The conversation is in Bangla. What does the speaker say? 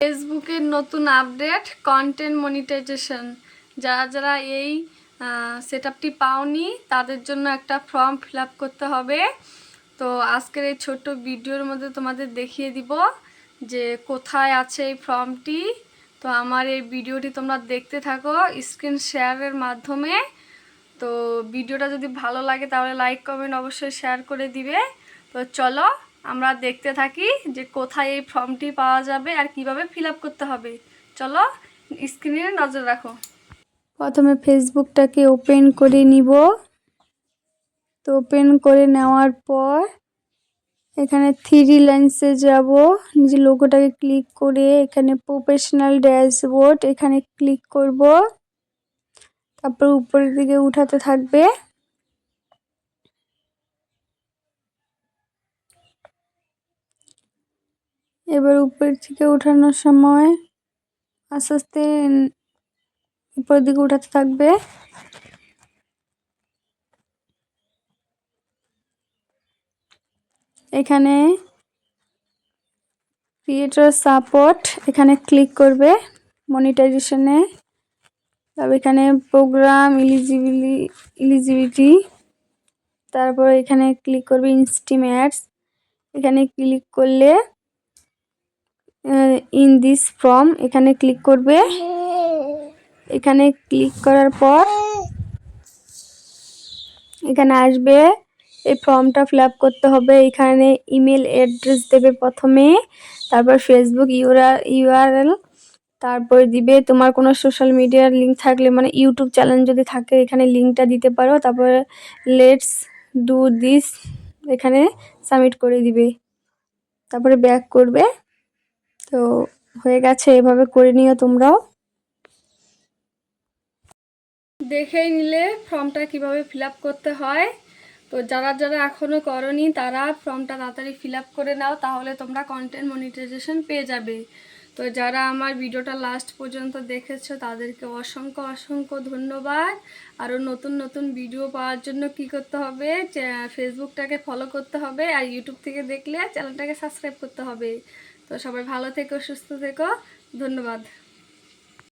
ফেসবুকের নতুন আপডেট কন্টেন্ট মনিটাইজেশন যারা যারা এই সেট আপটি পাওনি, তাদের জন্য একটা ফর্ম ফিল করতে হবে। তো আজকের এই ছোট্ট ভিডিওর মধ্যে তোমাদের দেখিয়ে দিব যে কোথায় আছে এই ফর্মটি তো আমার এই ভিডিওটি তোমরা দেখতে থাকো স্ক্রিন শেয়ারের মাধ্যমে। তো ভিডিওটা যদি ভালো লাগে তাহলে লাইক কমেন্ট অবশ্যই শেয়ার করে দিবে। তো চলো আমরা দেখতে থাকি যে কোথায় এই ফর্মটি পাওয়া যাবে আর কীভাবে ফিল করতে হবে। চলো স্ক্রিনে নজর রাখো। প্রথমে ফেসবুকটাকে ওপেন করে নিব। তো ওপেন করে নেওয়ার পর এখানে থ্রি লাইন্সে যাব। নিজে লোগোটাকে ক্লিক করে এখানে প্রফেশনাল ড্যাশবোর্ড এখানে ক্লিক করব। তারপর উপরের দিকে উঠাতে থাকবে। এবার উপর থেকে উঠানোর সময় আস্তে আস্তে উপরের দিকে উঠাতে থাকবে। এখানে ক্রিয়েটর সাপোর্ট এখানে ক্লিক করবে মনিটাইজেশনে তারপর এখানে প্রোগ্রাম ইলিজিবিলি ইলিজিবিলিটি তারপর এখানে ক্লিক করবে ইনস্টিমেটস এখানে ক্লিক করলে ইন দিস ফর্ম এখানে ক্লিক করবে। এখানে ক্লিক করার পর এখানে আসবে। এই ফর্মটা ফিল করতে হবে। এখানে ইমেল অ্যাড্রেস দেবে প্রথমে। তারপর ফেসবুক ইউআর ইউআরএল তারপর দিবে তোমার কোনো সোশ্যাল মিডিয়ার লিঙ্ক থাকলে মানে ইউটিউব চ্যানেল যদি থাকে, এখানে লিঙ্কটা দিতে পারো। তারপরে লেটস ডু দিস এখানে সাবমিট করে দিবে। তারপরে ব্যাক করবে। তো হয়ে গেছে, এভাবে করে নিও তোমরাও। দেখেই নিলে ফর্মটা কীভাবে ফিল করতে হয়। তো যারা যারা এখনও করনি, তারা ফর্মটা তাড়াতাড়ি ফিল করে নাও, তাহলে তোমরা কন্টেন্ট মনিটাইজেশন পেয়ে যাবে। তো যারা আমার ভিডিওটা লাস্ট পর্যন্ত দেখেছ, তাদেরকে অসংখ্য অসংখ্য ধন্যবাদ। আরও নতুন নতুন ভিডিও পাওয়ার জন্য কি করতে হবে? ফেসবুকটাকে ফলো করতে হবে আর ইউটিউব থেকে দেখলে চ্যানেলটাকে সাবস্ক্রাইব করতে হবে। তো সবাই ভালো থেকো, সুস্থ থেকো। ধন্যবাদ।